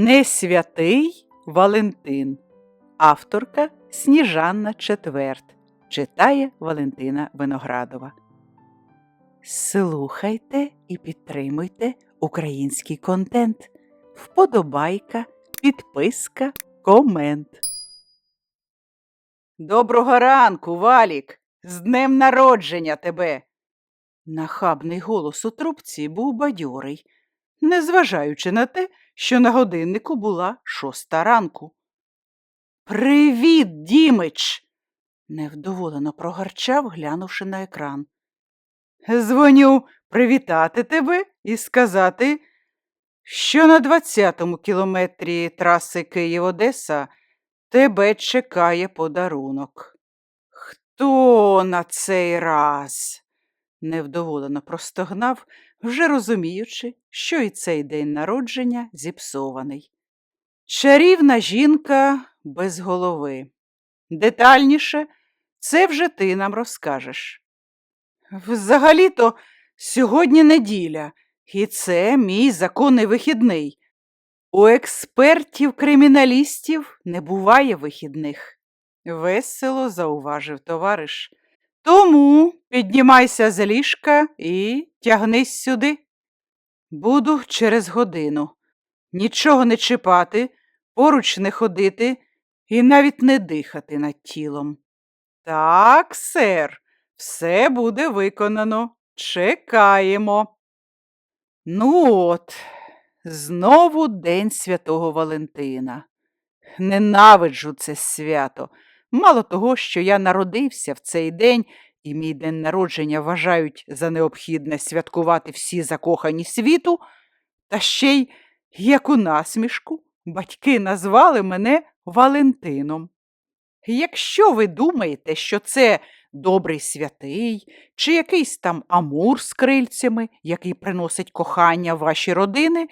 Не святий Валентин. Авторка Сніжанна Четверт. Читає Валентина Виноградова. Слухайте і підтримуйте український контент. Вподобайка, підписка, комент. Доброго ранку, Валік! З днем народження тебе! Нахабний голос у трубці був бадьорий, незважаючи на те, що на годиннику була шоста ранку. Привіт, Дімич! невдоволено прогарчав, глянувши на екран. Дзвоню привітати тебе і сказати, що на 20-му кілометрі траси Київ-Одеса тебе чекає подарунок. Хто на цей раз? невдоволено простогнав, вже розуміючи, що і цей день народження зіпсований. Чарівна жінка без голови. Детальніше це вже ти нам розкажеш. Взагалі-то сьогодні неділя, і це мій законний вихідний. У експертів-криміналістів не буває вихідних, весело зауважив товариш. Тому піднімайся з ліжка і тягнись сюди. Буду через годину. Нічого не чіпати, поруч не ходити і навіть не дихати над тілом. Так, сер, все буде виконано. Чекаємо. Ну от, знову День Святого Валентина. Ненавиджу це свято. Мало того, що я народився в цей день, і мій день народження вважають за необхідне святкувати всі закохані світу, та ще й, як у насмішку, батьки назвали мене Валентином. Якщо ви думаєте, що це добрий святий чи якийсь там амур з крильцями, який приносить кохання в ваші родини,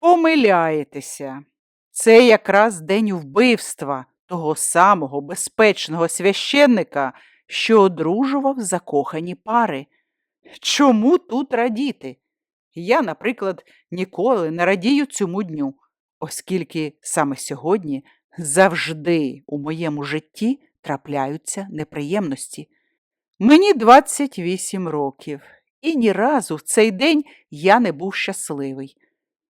помиляєтеся. Це якраз день вбивства того самого безпечного священника, що одружував закохані пари. Чому тут радіти? Я, наприклад, ніколи не радію цьому дню, оскільки саме сьогодні завжди у моєму житті трапляються неприємності. Мені 28 років, і ні разу в цей день я не був щасливий.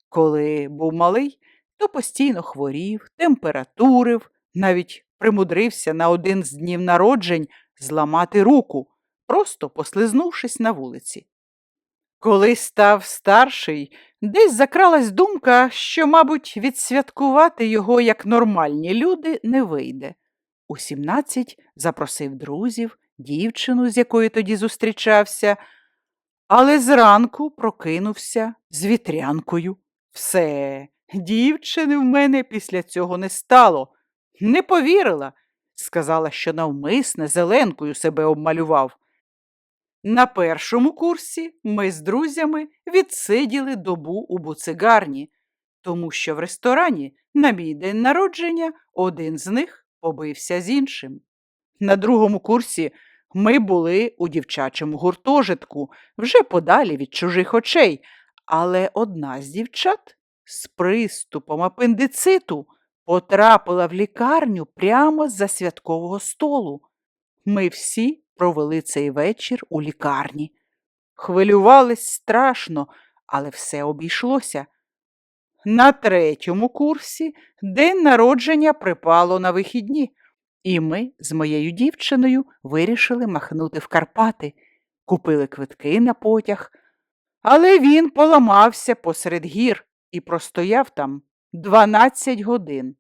Коли був малий, то постійно хворів, температурив, навіть примудрився на один з днів народжень зламати руку, просто послизнувшись на вулиці. Коли став старший, десь закралась думка, що, мабуть, відсвяткувати його як нормальні люди не вийде. У 17 запросив друзів, дівчину, з якою тоді зустрічався, але зранку прокинувся з вітрянкою. Все, дівчини в мене після цього не стало. Не повірила, сказала, що навмисне зеленкою себе обмалював. На першому курсі ми з друзями відсиділи добу у буцигарні, тому що в ресторані на мій день народження один з них побився з іншим. На другому курсі ми були у дівчачому гуртожитку, вже подалі від чужих очей, але одна з дівчат з приступом апендициту потрапила в лікарню прямо з-за святкового столу. Ми всі провели цей вечір у лікарні. Хвилювались страшно, але все обійшлося. На третьому курсі день народження припало на вихідні, і ми з моєю дівчиною вирішили махнути в Карпати, купили квитки на потяг, але він поламався посеред гір і простояв там 12 годин.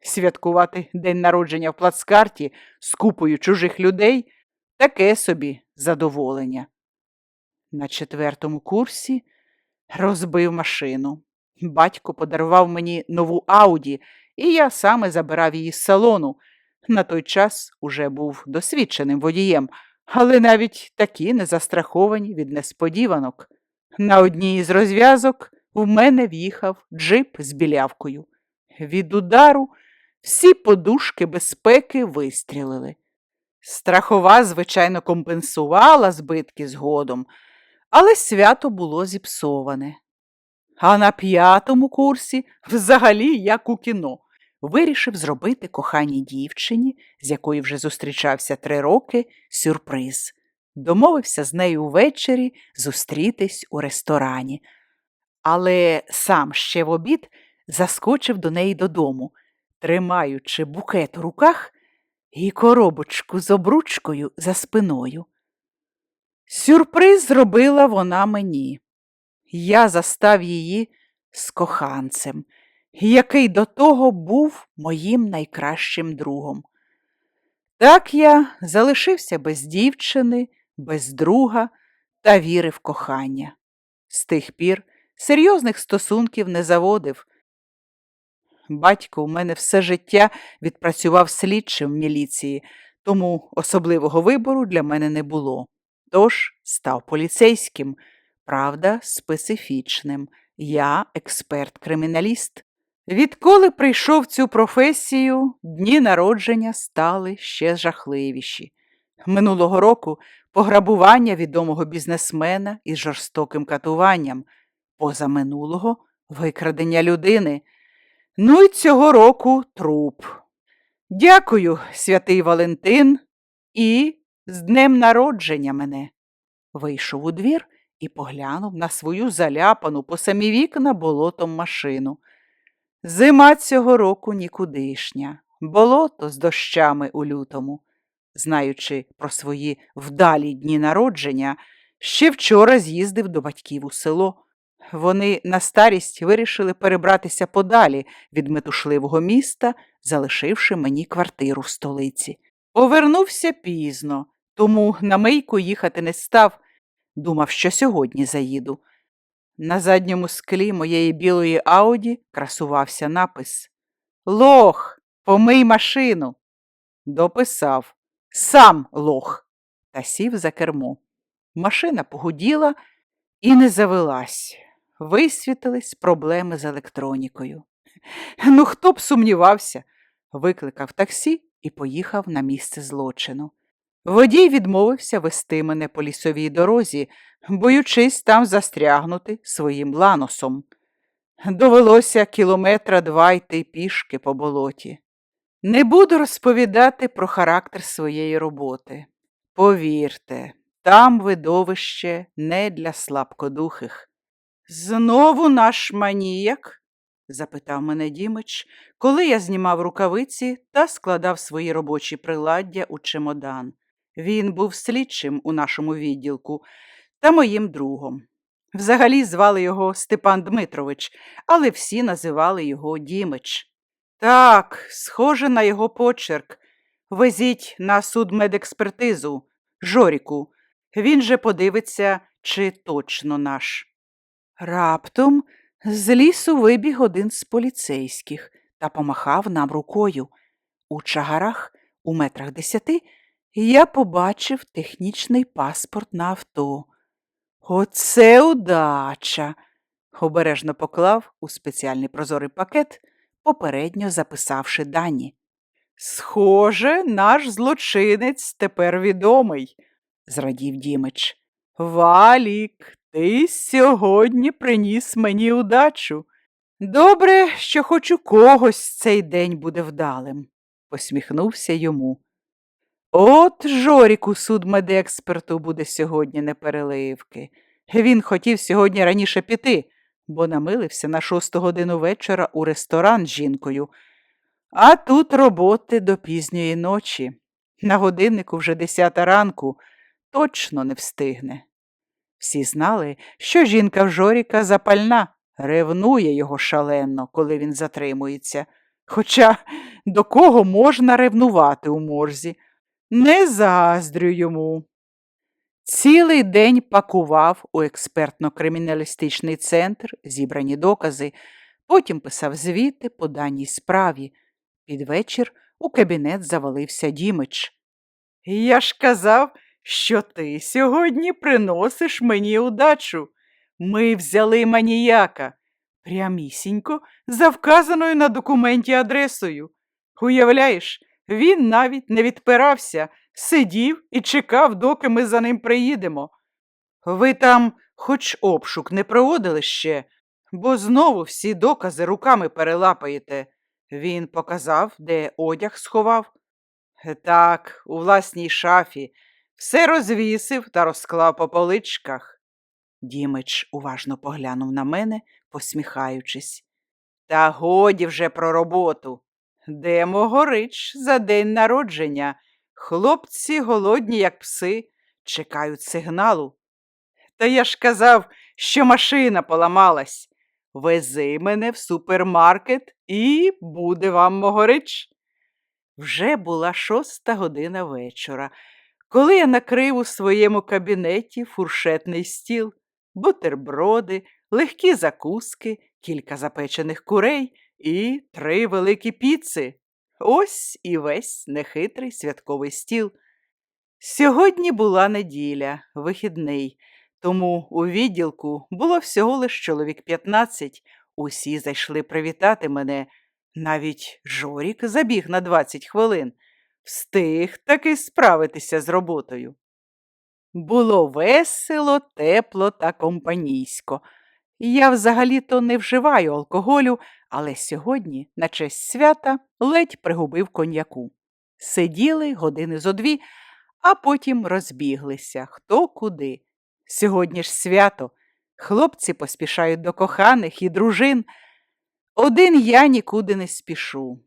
Святкувати день народження в плацкарті з купою чужих людей таке собі задоволення. На четвертому курсі розбив машину. Батько подарував мені нову Ауді, і я саме забирав її з салону. На той час уже був досвідченим водієм, але навіть такі не застраховані від несподіванок. На одній із розв'язок в мене в'їхав джип з білявкою. Від удару всі подушки безпеки вистрілили. Страхова, звичайно, компенсувала збитки згодом, але свято було зіпсоване. а на п'ятому курсі взагалі як у кіно. Вирішив зробити коханій дівчині, з якою вже зустрічався три роки, сюрприз. Домовився з нею ввечері зустрітись у ресторані. Але сам ще в обід заскочив до неї додому, тримаючи букет у руках і коробочку з обручкою за спиною. Сюрприз зробила вона мені. Я застав її з коханцем, який до того був моїм найкращим другом. Так я залишився без дівчини, без друга та віри в кохання. З тих пір серйозних стосунків не заводив. Батько у мене все життя відпрацював слідчим в міліції, тому особливого вибору для мене не було. Тож став поліцейським, правда, специфічним. Я експерт-криміналіст. Відколи прийшов цю професію, дні народження стали ще жахливіші. Минулого року пограбування відомого бізнесмена із жорстоким катуванням, позаминулого викрадення людини. Ну і цього року труп. Дякую, святий Валентин, і з днем народження мене. Вийшов у двір і поглянув на свою заляпану по самі вікна болотом машину. Зима цього року нікудишня, болото з дощами у лютому. Знаючи про свої вдалі дні народження, ще вчора з'їздив до батьків у село. Вони на старість вирішили перебратися подалі від метушливого міста, залишивши мені квартиру в столиці. Повернувся пізно, тому на мийку їхати не став. Думав, що сьогодні заїду. На задньому склі моєї білої ауді красувався напис Лох, помий машину. Дописав Сам лох та сів за кермо. Машина погуділа і не завелась. Висвітились проблеми з електронікою. Ну, хто б сумнівався, викликав таксі і поїхав на місце злочину. Водій відмовився вести мене по лісовій дорозі, боючись там застрягнути своїм ланосом. Довелося кілометра два йти пішки по болоті. Не буду розповідати про характер своєї роботи. Повірте, там видовище не для слабкодухих. Знову наш маніяк? запитав мене Дімич, коли я знімав рукавиці та складав свої робочі приладдя у чемодан. Він був слідчим у нашому відділку та моїм другом. Взагалі звали його Степан Дмитрович, але всі називали його Дімич. Так, схоже на його почерк. Везіть на судмедекспертизу, Жоріку. Він же подивиться, чи точно наш. Раптом з лісу вибіг один з поліцейських та помахав нам рукою. У чагарах, у метрах десяти, я побачив технічний паспорт на авто. Оце удача! обережно поклав у спеціальний прозорий пакет, попередньо записавши дані. Схоже, наш злочинець тепер відомий, зрадів Дімич. Валік, ти сьогодні приніс мені удачу. Добре, що хоч у когось цей день буде вдалим, посміхнувся йому. От Жоріку судмедексперту буде сьогодні непереливки. Він хотів сьогодні раніше піти, бо намилився на шосту годину вечора у ресторан з жінкою. А тут роботи до пізньої ночі. На годиннику вже десята ранку точно не встигне. Всі знали, що жінка в Жоріка запальна, ревнує його шалено, коли він затримується. Хоча до кого можна ревнувати у морзі? Не заздрю йому. Цілий день пакував у експертно-криміналістичний центр зібрані докази, потім писав звіти по даній справі. Під вечір у кабінет завалився Дімич. Я ж казав, що ти сьогодні приносиш мені удачу. Ми взяли маніяка прямісінько за вказаною на документі адресою. Уявляєш, він навіть не відпирався, сидів і чекав, доки ми за ним приїдемо. Ви там хоч обшук не проводили ще? бо знову всі докази руками перелапаєте. Він показав, де одяг сховав. Так, у власній шафі, все розвісив та розклав по поличках. Дімич уважно поглянув на мене, посміхаючись. Та годі вже про роботу. Де могорич за день народження? Хлопці голодні, як пси, чекають сигналу. Та я ж казав, що машина поламалась. Вези мене в супермаркет і буде вам могорич. Вже була шоста година вечора, коли я накрив у своєму кабінеті фуршетний стіл, бутерброди, легкі закуски, кілька запечених курей і три великі піци. Ось і весь нехитрий святковий стіл. Сьогодні була неділя, вихідний, тому у відділку було всього лиш чоловік 15. Усі зайшли привітати мене. Навіть Жорік забіг на 20 хвилин, встиг таки справитися з роботою. Було весело, тепло та компанійсько. Я взагалі-то не вживаю алкоголю, але сьогодні, на честь свята, ледь пригубив коньяку. Сиділи години зо дві, а потім розбіглися хто куди. Сьогодні ж свято. Хлопці поспішають до коханих і дружин. Один я нікуди не спішу.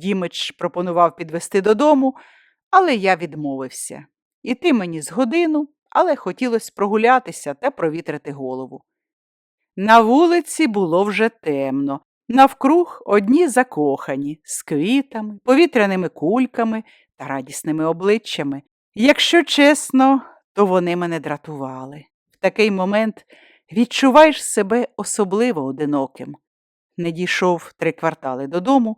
Дімич пропонував підвести додому, але я відмовився. Іти мені з годину, але хотілося прогулятися та провітрити голову. На вулиці було вже темно, навкруг одні закохані, з квітами, повітряними кульками та радісними обличчями. Якщо чесно, то вони мене дратували. В такий момент відчуваєш себе особливо одиноким. Не дійшов три квартали додому,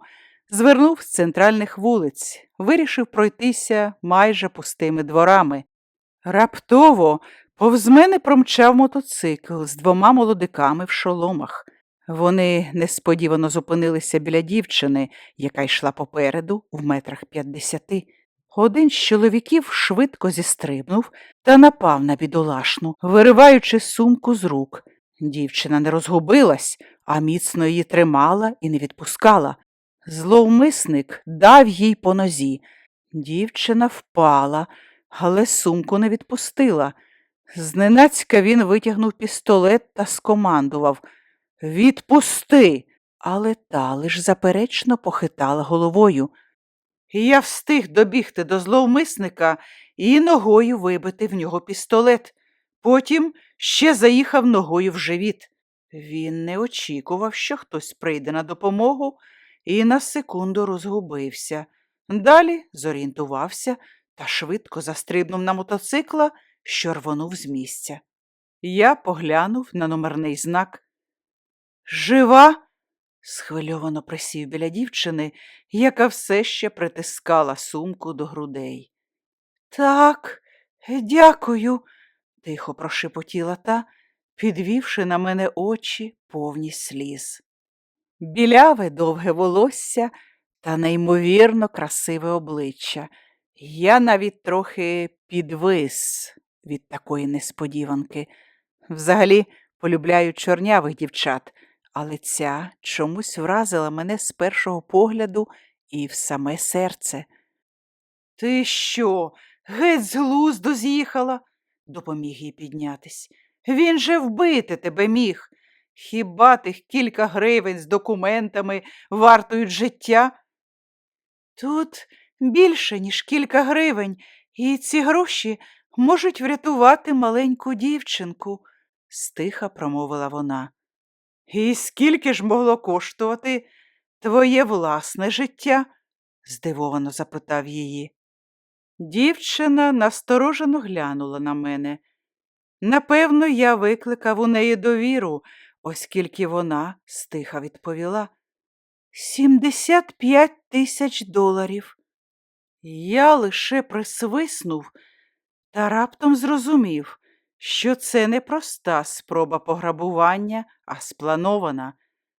звернув з центральних вулиць, вирішив пройтися майже пустими дворами. Раптово повз мене промчав мотоцикл з двома молодиками в шоломах. Вони несподівано зупинилися біля дівчини, яка йшла попереду в метрах п'ятдесяти. Один з чоловіків швидко зістрибнув та напав на бідолашну, вириваючи сумку з рук. Дівчина не розгубилась, а міцно її тримала і не відпускала. Зловмисник дав їй по нозі. Дівчина впала, але сумку не відпустила. Зненацька він витягнув пістолет та скомандував Відпусти. Але та лиш заперечно похитала головою. І я встиг добігти до зловмисника і ногою вибити в нього пістолет. Потім ще заїхав ногою в живіт. Він не очікував, що хтось прийде на допомогу, і на секунду розгубився. Далі зорієнтувався та швидко застрибнув на мотоцикла, що рвонув з місця. Я поглянув на номерний знак. Жива? схвильовано присів біля дівчини, яка все ще притискала сумку до грудей. Так, дякую, тихо прошепотіла та, підвівши на мене очі повні сліз. Біляве довге волосся та неймовірно красиве обличчя. Я навіть трохи підвис від такої несподіванки. Взагалі полюбляю чорнявих дівчат, але ця чомусь вразила мене з першого погляду і в саме серце. Ти що, геть з глузду з'їхала? допоміг їй піднятись. Він же вбити тебе міг. Хіба тих кілька гривень з документами вартують життя? Тут більше, ніж кілька гривень, і ці гроші можуть врятувати маленьку дівчинку, стиха промовила вона. І скільки ж могло коштувати твоє власне життя? здивовано запитав її. Дівчина насторожено глянула на мене. Напевно, я викликав у неї довіру, оскільки вона стиха відповіла. Сімдесят п'ять тисяч доларів. Я лише присвиснув та раптом зрозумів, що це не проста спроба пограбування, а спланована.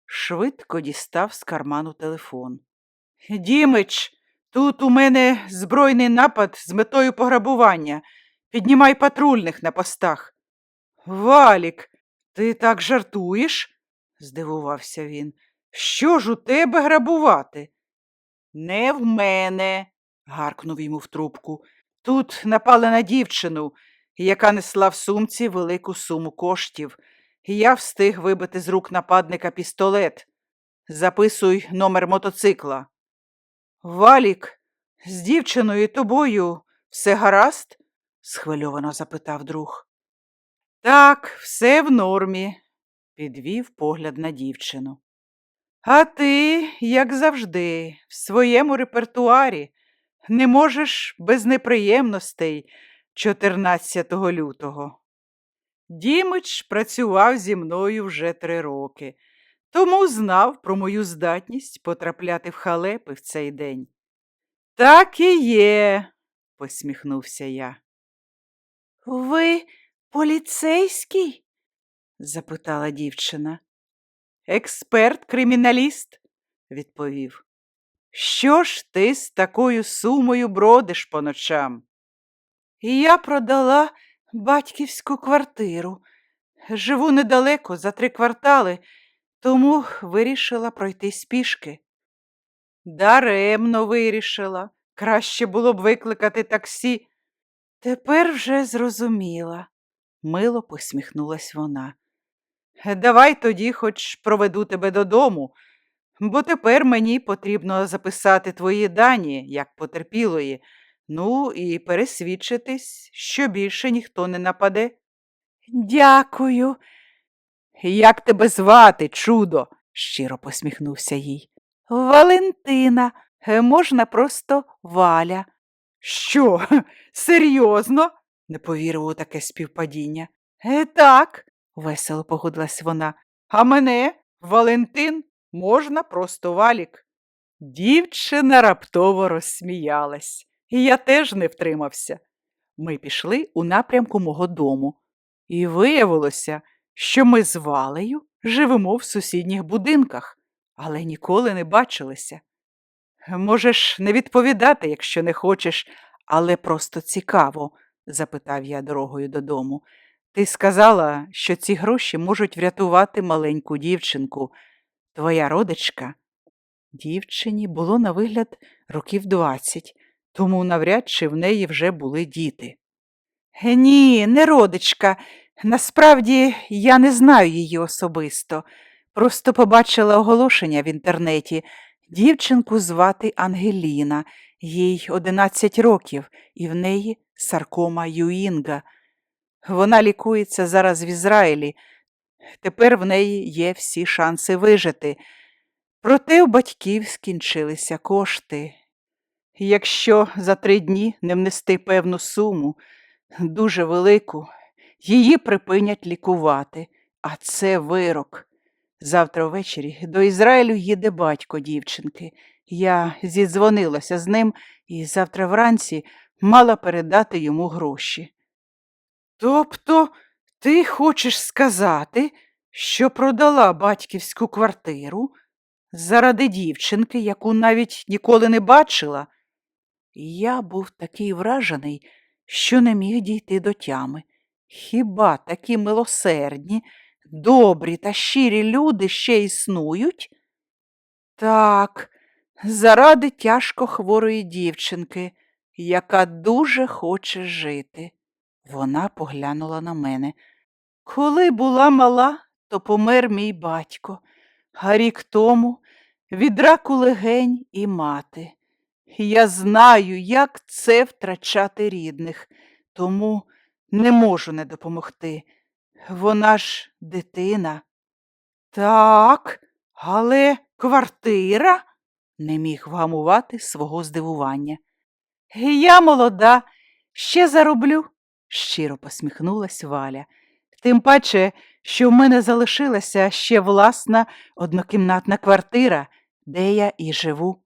Швидко дістав з карману телефон. Дімич, тут у мене збройний напад з метою пограбування. Піднімай патрульних на постах. Валік, ти так жартуєш? здивувався він. Що ж у тебе грабувати? Не в мене, гаркнув йому в трубку. Тут напали на дівчину, яка несла в сумці велику суму коштів. І Я встиг вибити з рук нападника пістолет. Записуй номер мотоцикла. Валік, з дівчиною і тобою все гаразд? схвильовано запитав друг. Так, все в нормі, підвів погляд на дівчину. А ти, як завжди, в своєму репертуарі не можеш без неприємностей 14 лютого. Дімич працював зі мною вже три роки, тому знав про мою здатність потрапляти в халепи в цей день. Так і є, посміхнувся я. Ви поліцейський? запитала дівчина. Експерт-криміналіст, відповів. Що ж ти з такою сумою бродиш по ночам? Я продала батьківську квартиру. Живу недалеко за три квартали, тому вирішила пройтись пішки. Даремно вирішила. Краще було б викликати таксі. Тепер вже зрозуміла, мило посміхнулась вона. Давай тоді хоч проведу тебе додому, бо тепер мені потрібно записати твої дані, як потерпілої, ну і пересвідчитись, що більше ніхто не нападе. Дякую. Як тебе звати, чудо? щиро посміхнувся їй. Валентина, Е, можна просто Валя. Що, серйозно? Не повірив у таке співпадіння. Е, так, весело погодилась вона. А мене, Валентин, можна просто валік. Дівчина раптово розсміялась, і я теж не втримався. Ми пішли у напрямку мого дому, і виявилося, що ми з Валею живемо в сусідніх будинках, але ніколи не бачилися. Можеш не відповідати, якщо не хочеш, але просто цікаво, запитав я дорогою додому. Ти сказала, що ці гроші можуть врятувати маленьку дівчинку. Твоя родичка? Дівчині було на вигляд років двадцять, тому навряд чи в неї вже були діти. «Е, Ні, не родичка. Насправді я не знаю її особисто. Просто побачила оголошення в інтернеті. Дівчинку звати Ангеліна, їй 11 років, і в неї саркома Юінга. Вона лікується зараз в Ізраїлі. Тепер в неї є всі шанси вижити. Проте у батьків скінчилися кошти. Якщо за три дні не внести певну суму, дуже велику, її припинять лікувати, а це вирок. Завтра ввечері до Ізраїлю їде батько дівчинки. Я зідзвонилася з ним і завтра вранці мала передати йому гроші. Тобто ти хочеш сказати, що продала батьківську квартиру заради дівчинки, яку навіть ніколи не бачила? Я був такий вражений, що не міг дійти до тями. Хіба такі милосердні, добрі та щирі люди ще існують? Так, заради тяжко хворої дівчинки, яка дуже хоче жити. Вона поглянула на мене. Коли була мала, то помер мій батько, а рік тому від раку легень і мати. Я знаю, як це втрачати рідних, тому не можу не допомогти. Вона ж дитина. Так, але квартира? не міг вгамувати свого здивування. Я молода, ще зароблю, щиро посміхнулась Валя. Тим паче, що в мене залишилася ще власна однокімнатна квартира, де я і живу.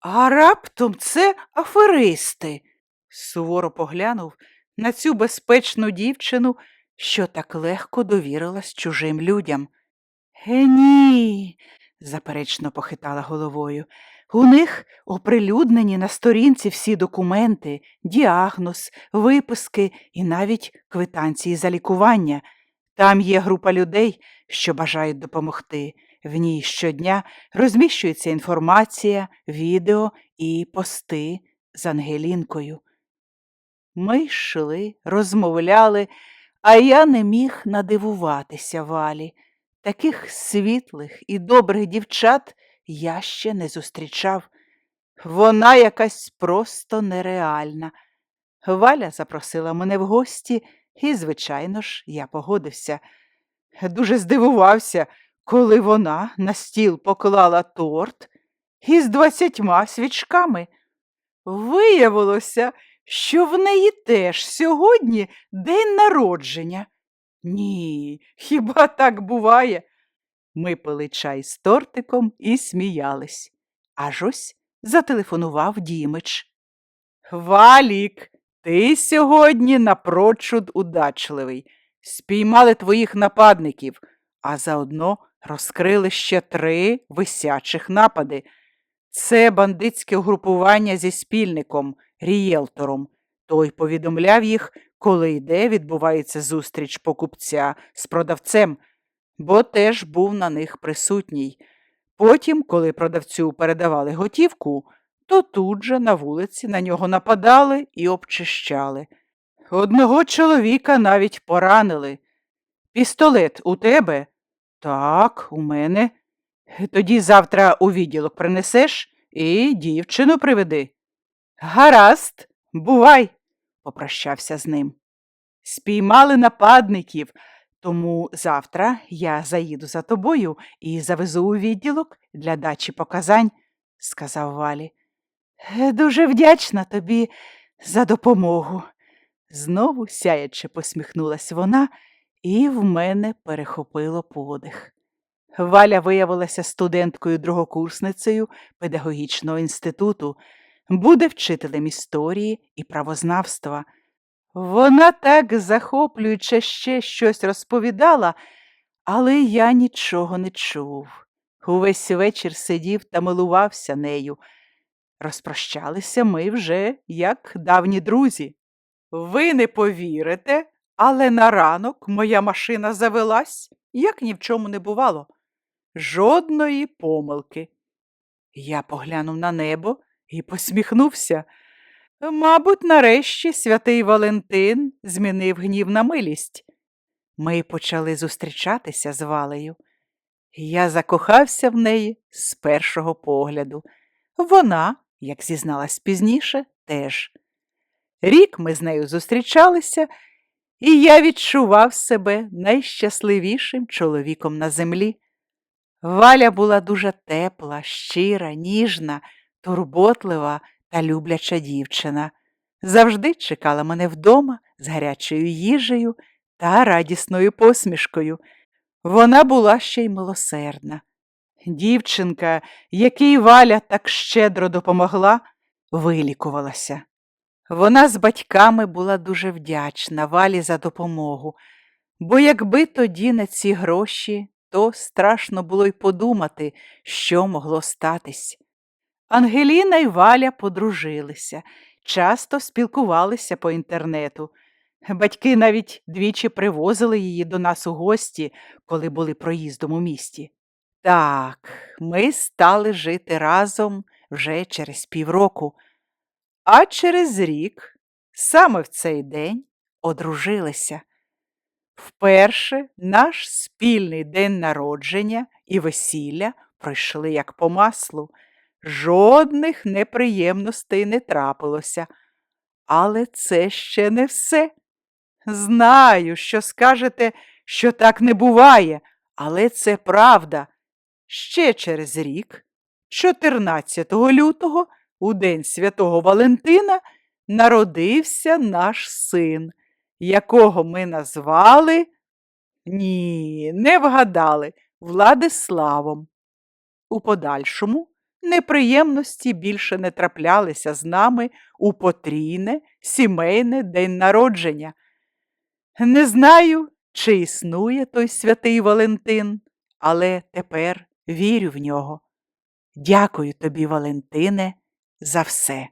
А раптом це аферисти, суворо поглянув на цю безпечну дівчину, що так легко довірилась чужим людям. Е, ні, заперечно похитала головою. У них оприлюднені на сторінці всі документи, діагноз, виписки і навіть квитанції за лікування. Там є група людей, що бажають допомогти. В ній щодня розміщується інформація, відео і пости з Ангелінкою. Ми йшли, розмовляли, а я не міг надивуватися валі. Таких світлих і добрих дівчат я ще не зустрічав. Вона якась просто нереальна. Валя запросила мене в гості, і, звичайно ж, я погодився. Дуже здивувався, коли вона на стіл поклала торт із двадцятьма свічками. Виявилося, що в неї теж сьогодні день народження. Ні, хіба так буває? Ми пили чай з тортиком і сміялись. Аж ось зателефонував Дімич. Валік, ти сьогодні напрочуд удачливий. Спіймали твоїх нападників, а заодно розкрили ще три висячих напади. Це бандитське угрупування зі спільником, рієлтором. Той повідомляв їх, коли йде, відбувається зустріч покупця з продавцем, бо теж був на них присутній. Потім, коли продавцю передавали готівку, то тут же на вулиці на нього нападали і обчищали. Одного чоловіка навіть поранили. Пістолет у тебе? Так, у мене. Тоді завтра у відділок принесеш і дівчину приведи. Гаразд, бувай, попрощався з ним. Спіймали нападників, тому завтра я заїду за тобою і завезу у відділок для дачі показань, сказав Валі. «Е, Дуже вдячна тобі за допомогу. Знову сяяче посміхнулась вона, і в мене перехопило подих. Валя виявилася студенткою-другокурсницею педагогічного інституту, буде вчителем історії і правознавства. Вона так захоплююче ще щось розповідала, але я нічого не чув. Увесь вечір сидів та милувався нею. Розпрощалися ми вже як давні друзі. Ви не повірите, але на ранок моя машина завелась, як ні в чому не бувало. Жодної помилки. Я поглянув на небо і посміхнувся. Мабуть, нарешті святий Валентин змінив гнів на милість. Ми почали зустрічатися з Валею. Я закохався в неї з першого погляду. Вона, як зізналась пізніше, теж. Рік ми з нею зустрічалися, і я відчував себе найщасливішим чоловіком на землі. Валя була дуже тепла, щира, ніжна, турботлива та любляча дівчина. Завжди чекала мене вдома з гарячою їжею та радісною посмішкою. Вона була ще й милосердна. Дівчинка, якій Валя так щедро допомогла, вилікувалася. Вона з батьками була дуже вдячна Валі за допомогу, бо якби тоді на ці гроші, то страшно було й подумати, що могло статись. Ангеліна й Валя подружилися, часто спілкувалися по інтернету. Батьки навіть двічі привозили її до нас у гості, коли були проїздом у місті. Так, ми стали жити разом вже через півроку, а через рік, саме в цей день, одружилися. Вперше наш спільний день народження і весілля пройшли як по маслу. Жодних неприємностей не трапилося. Але це ще не все. Знаю, що скажете, що так не буває, але це правда. Ще через рік, 14 лютого, у день святого Валентина, народився наш син, якого ми назвали. Ні, не вгадали Владиславом. У подальшому неприємності більше не траплялися з нами у потрійне сімейне день народження. Не знаю, чи існує той святий Валентин, але тепер вірю в нього. Дякую тобі, Валентине, за все.